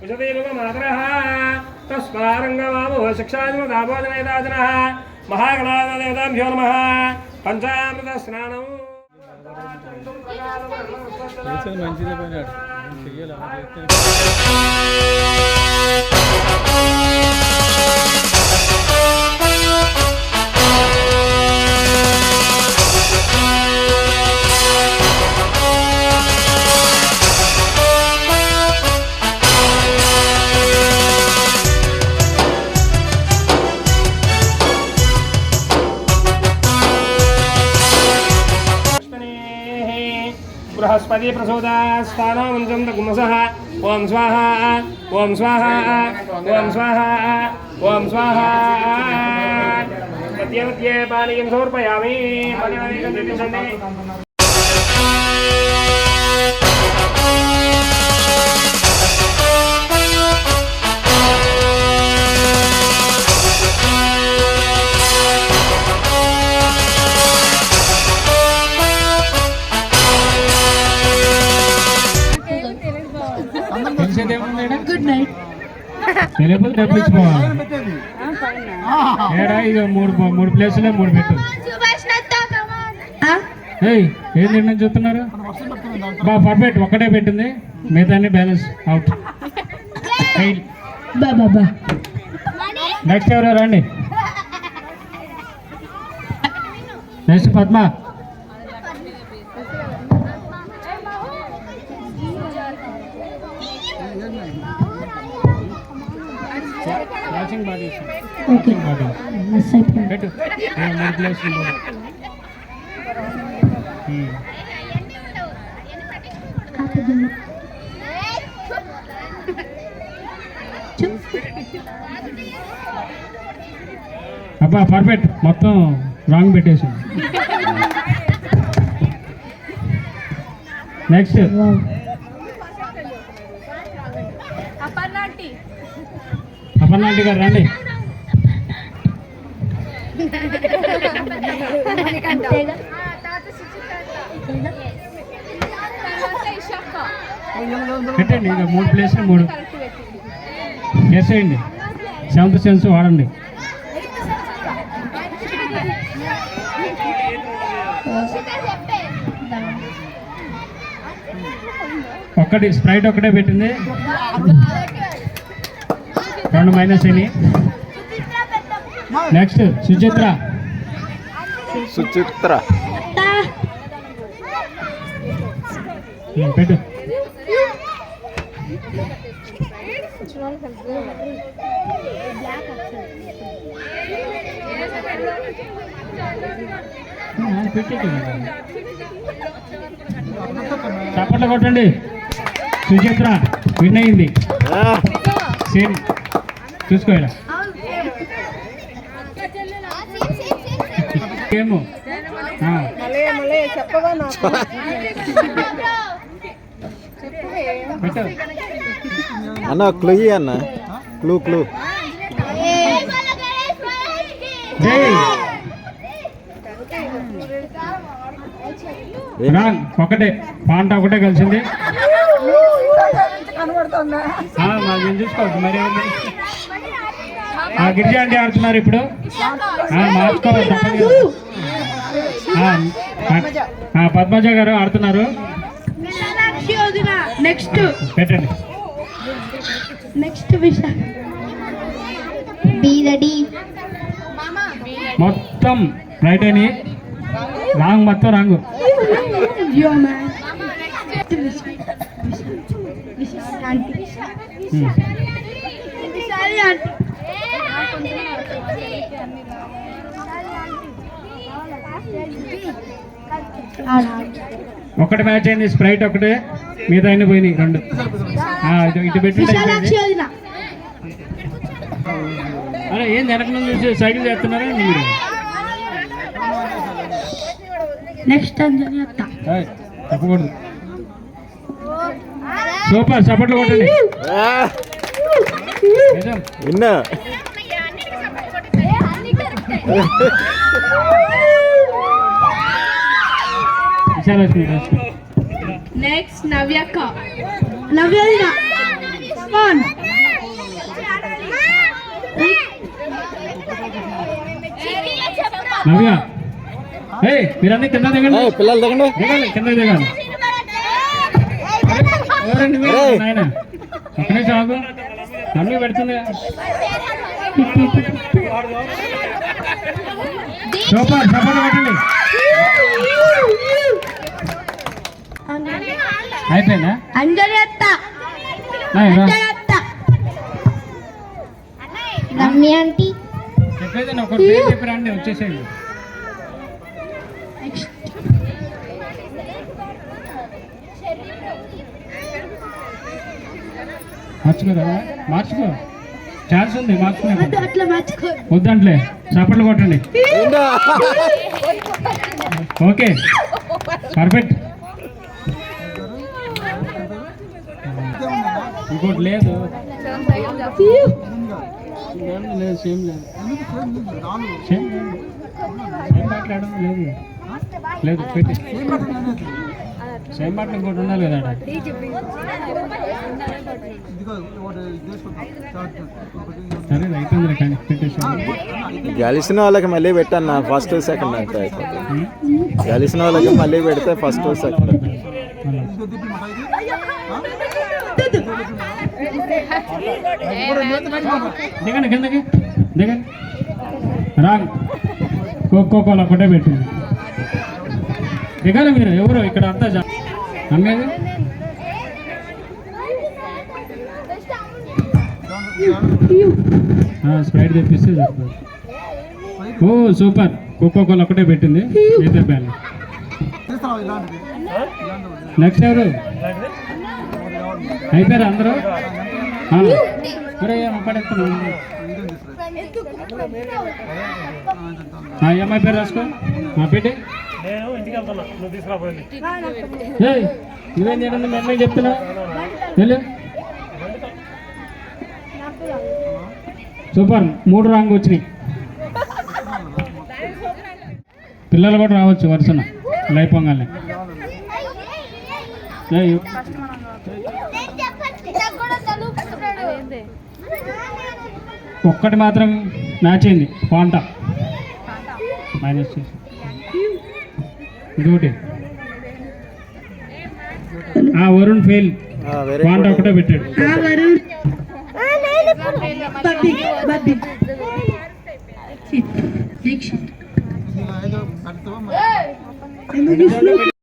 విశదేవమాతరः తస్మారంగమామో శిక్షాజమదాభోజనైదాజనः మహాగణాదేవతాభ్యో నమः పంచామృత స్నానం చేసేది మంచిదే పని ఆడు. ఏం చెయ్యాలి అలా Thứ. బృహస్పతి ప్రసోదాస్థానమంత్రం గుమస ఓం స్వాహ ఓం స్వాహ ఓం స్వాహ ఓం స్వాహ. మధ్య మధ్య పానీయం సమర్పయామి. గుడ్ నైట్ తెలుగు తెప్పించుకోవాలి. ఏడా ఇది మూడు మూడు ప్లేసులే మూడు పెట్టు. ఏయ్ ఏం తిన్నా చూస్తున్నారు? బా పర్ఫెక్ట్ ఒక్కటే పెట్టింది. మిగతా బ్యాలెన్స్ అవుట్. బా బా బా. నెక్స్ట్ ఎవరు? రండి. Next Padma. Watching body okay body miss అయిపోయింది పెట్టు మూడు అబ్బా పర్ఫెక్ట్ మొత్తం రాంగ్ పెట్టేసింది. నెక్స్ట్ వావ్ గారు రండి. పెట్టండి ఇక మూడు ప్లేస్ మూడు. వేసేయండి. సెవెంత్ సెన్స్ వాడండి. ఒక్కటి స్ప్రైట్ ఒక్కటే పెట్టింది. రెండు మైనస్ అని నెక్స్ట్ సుచిత్ర. సుచిత్ర పెట్టు. చప్పట్లు కొట్టండి. సుచిత్ర విన్ అయింది. సేమ్. చూసుకోరా ఏమో అన్న క్లూ అన్న క్లూ క్లూ ఒకటే పాంట ఒకటే కలిసింది చూసుకోవద్దు మరి? ఆ, గిరిజా అంటే ఆడుతున్నారు ఇప్పుడు ఆ, మార్చుకోవాలి పద్మజ గారు ఆడుతున్నారు నెక్స్ట్ పెట్టండి నెక్స్ట్ విశాఖ బీదడి మొత్తం రైట్ అని రాంగ్ మొత్తం wrong yo man aunty um. Vishali aunty ఒకటి మ్యాచ్ అయింది స్ప్రైట్ ఒకటే మిగతా అన్ని పోయినాయి రెండు. ఆ, ఇటు పెట్టి అరే ఏం వెనక నుంచి చూసి సైకిల్ చేస్తున్నారా మీరు? నెక్స్ట్ చెప్పకూడదు సూపర్ చప్పట్లు కొట్టండి. విన్నా. నెక్స్ట్ నవ్యక్క నవ్యదిన వన్ నవ్య ఏ మీరన్నీ కింద దిగండి. పిల్లలు దిగండి. దిగాలి కింద దిగాలి ఎవరండి మీరు. నాయన. నిమిషం ఆగు. అన్నీ పెడుతుంది. సూపర్ చప్పట్లు కొట్టండి అయిపోయిందా? అంజలి అత్త నాయన రా. అంజలి అత్త రమ్య ఆంటీ. చెప్పేది నేను ఒకటి పేరు చెప్పి రండి వచ్చేసేయండి. మార్చుకోరా మార్చుకో. ఛాన్స్ ఉంది మార్చుకునే వద్దంట్లే చప్పట్లు కొట్టండి? ఓకే పర్ఫెక్ట్ ఇంకోటి లేదు లేదు లేదు సేమ్ లేదు సేమ్ మాట్లాడడం లేదు లేదు పెట్టి సేమ్ మాటలు ఇంకోటి ఉండాలి కదా. సరే పెట్టేసి గెలిచిన వాళ్ళకి మళ్ళీ పెట్టాను ఫస్ట్ సెకండ్ అయిపోతుంది గెలిచిన వాళ్ళకి మళ్ళీ పెడితే ఫస్ట్ సెకండ్ దిగండి కిందకి. దిగండి. రాంగ్. కోకో కోలా ఒకటే పెట్టింది దిగాలి మీరు ఎవరు ఇక్కడ అంతా అమ్మేది స్ప్రైట్ తెప్పిస్తే చెప్తారు ఓ సూపర్. కోకో కోలా ఒకటే పెట్టింది. బ్యాన్. నెక్స్ట్ ఎవరు? అయిపోయారు అందరూ? ఆ. ఒరే, ఏం పడేస్తున్నావు? ఆ, ఈ అమ్మాయి పేరు రాసుకో. మా పెట్టి నేను ఇంటికి వెళ్తున్నా. నువ్వు చేయడం మీ అమ్మాయి చెప్తున్నా? సూపర్ మూడు రాంగ్ వచ్చినాయి. పిల్లలు కూడా రావచ్చు వరుసన. లైపోగానే ఒక్కటి మాత్రం మ్యాచ్ అయింది పాంట. మైనస్ చేసి. ఇంకోటి ఆ వరుణ్ ఫెయిల్. పాంట ఒకటే పెట్టాడు. ఆ